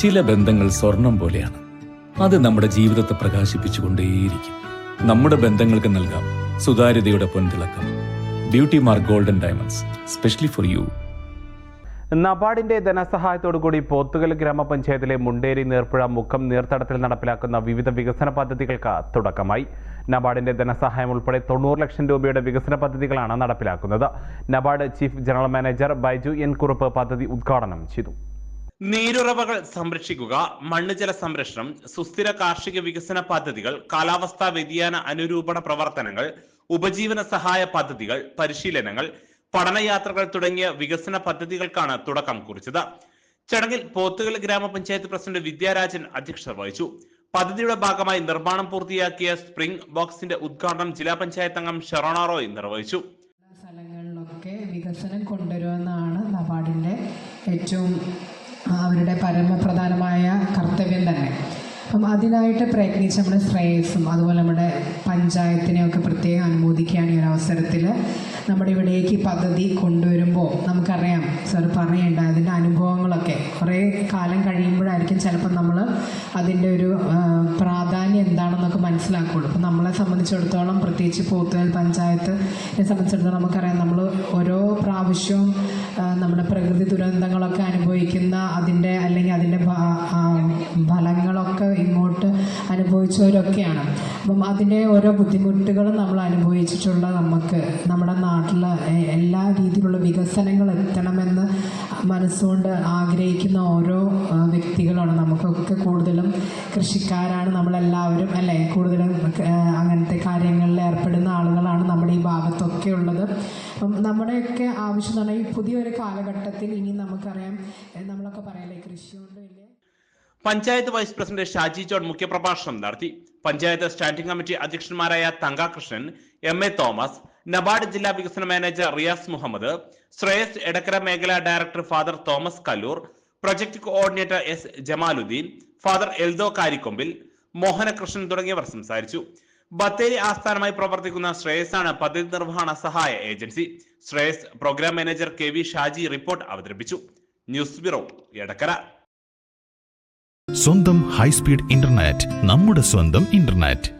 ചില ബന്ധങ്ങൾ സ്വർണം പോലെയാണ്. അത് നമ്മുടെ ജീവിതത്തെ പ്രകാശിപ്പിച്ചുകൊണ്ടേയിരിക്കും. നമ്മുടെ ബന്ധങ്ങൾക്ക് നൽകാം സുതാര്യതയുടെ പൊൻതിളക്കം. Beauty mark golden diamonds specially for you നബാർഡിന്റെ ധനസഹായത്തോടുകൂടി പോത്തുകൽ ഗ്രാമപഞ്ചായത്തിലെ മുണ്ടേരി നേർപ്പുഴ മുഖം നീർത്തടത്തിൽ നടപ്പിലാക്കുന്ന വിവിധ വികസന പദ്ധതികൾക്ക് തുടക്കമായി. നബാർഡിന്റെ ധനസഹായം ഉൾപ്പെടെ തൊണ്ണൂറ് ലക്ഷം രൂപയുടെ വികസന പദ്ധതികളാണ് നടപ്പിലാക്കുന്നത്. NABARD chief general manager Baiju N Kurup പദ്ധതി ഉദ്ഘാടനം ചെയ്തു. നീരുറവകൾ സംരക്ഷിക്കുക മണ്ണ് ജല സംരക്ഷണം സുസ്ഥിര കാർഷിക വികസന പദ്ധതികൾ കാലാവസ്ഥാ വ്യതിയാന അനുരൂപണ പ്രവർത്തനങ്ങൾ ഉപജീവന സഹായ പദ്ധതികൾ പരിശീലനങ്ങൾ പഠനയാത്രകൾ തുടങ്ങിയ വികസന പദ്ധതികൾക്കാണ് തുടക്കം കുറിച്ചത്. ചടങ്ങിൽ പോത്തുകൽ ഗ്രാമപഞ്ചായത്ത് പ്രസിഡന്റ് വിദ്യാരാജൻ അധ്യക്ഷത വഹിച്ചു. പദ്ധതിയുടെ ഭാഗമായി നിർമ്മാണം പൂർത്തിയാക്കിയ സ്പ്രിംഗ് ബോക്സിന്റെ ഉദ്ഘാടനം ജില്ലാ പഞ്ചായത്ത് അംഗം ഷെറോണ റോയ് നിർവഹിച്ചു. സ്ഥലങ്ങളിലൊക്കെ വികസനം കൊണ്ടുവരുമെന്നാണ് നബാർഡിന്റെ ഏറ്റവും അവരുടെ പരമപ്രധാനമായ കർത്തവ്യം തന്നെ. അപ്പം അതിനായിട്ട് പ്രയത്നിച്ച് നമ്മുടെ ശ്രേയസും അതുപോലെ നമ്മുടെ പഞ്ചായത്തിനെയൊക്കെ പ്രത്യേകം അനുമോദിക്കുകയാണ് ഈ ഒരു അവസരത്തിൽ. നമ്മുടെ ഇവിടേക്ക് പദ്ധതി കൊണ്ടുവരുമ്പോൾ നമുക്കറിയാം സാർ പറയേണ്ട അതിന്റെ അനുഭവങ്ങളൊക്കെ. കുറേ കാലം കഴിയുമ്പോഴായിരിക്കും ചിലപ്പോൾ നമ്മൾ അതിന്റെ ഒരു പ്രാധാന്യം എന്താണെന്നൊക്കെ മനസ്സിലാക്കുള്ളൂ അപ്പം നമ്മളെ സംബന്ധിച്ചിടത്തോളം പ്രത്യേകിച്ച് പോത്തുകൽ പഞ്ചായത്തിനെ സംബന്ധിച്ചിടത്തോളം നമുക്കറിയാം നമ്മൾ ഓരോ പ്രാവശ്യവും നമ്മുടെ പ്രകൃതി ദുരന്തങ്ങളൊക്കെ അനുഭവിക്കുന്ന അതിന്റെ അല്ലെങ്കിൽ അതിന്റെ ഫലങ്ങളൊക്കെ ഇങ്ങോട്ട് അനുഭവിച്ചവരൊക്കെയാണ്. അപ്പം അതിന്റെ ഓരോ ബുദ്ധിമുട്ടുകളും നമ്മൾ അനുഭവിച്ചിട്ടുള്ള നമുക്ക് നമ്മുടെ നാട്ടിൽ എല്ലാ രീതിയിലുള്ള വികസനങ്ങൾ എത്തണമെന്ന് മനസ്സുകൊണ്ട് ആഗ്രഹിക്കുന്ന ഓരോ വ്യക്തികളാണ്. നമുക്കൊക്കെ കൂടുതലും കൃഷിക്കാരാണ് നമ്മളെല്ലാവരും അല്ലേ? കൂടുതലും അങ്ങനത്തെ കാര്യങ്ങളിൽ ഏർപ്പെടുന്ന ആളുകളാണ് നമ്മുടെ ഈ ഭാഗത്തൊക്കെ ഉള്ളത്. അപ്പം നമ്മുടെയൊക്കെ ആവശ്യം എന്ന് പറഞ്ഞാൽ ഈ പുതിയൊരു കാലഘട്ടത്തിൽ ഇനി നമുക്കറിയാം നമ്മളൊക്കെ പറയല്ലേ കൃഷി കൊണ്ട് വലിയ panchayat vice president Shaji John മുഖ്യപ്രഭാഷണം നടത്തി. Panchayat standing committee അധ്യക്ഷന്മാരായ Thankakrishnan M A Thomas NABARD ജില്ലാ വികസന മാനേജർ റിയാസ് മുഹമ്മദ് ശ്രേയസ് എടക്കര മേഖലാ director father Thomas Kallur project coordinator S Jamaluddin father Eldo Karikombil Mohanakrishnan തുടങ്ങിയവർ സംസാരിച്ചു. ബത്തേരി ആസ്ഥാനമായി പ്രവർത്തിക്കുന്ന ശ്രേയസ് ആണ് പദ്ധതി നിർവഹണ സഹായ agency. Shreyas programme manager K V Shaji report അവതരിപ്പിച്ചു. News bureau Edakkara. സ്വന്തം ഹൈസ്പീഡ് ഇന്റർനെറ്റ് നമ്മുടെ സ്വന്തം ഇന്റർനെറ്റ്.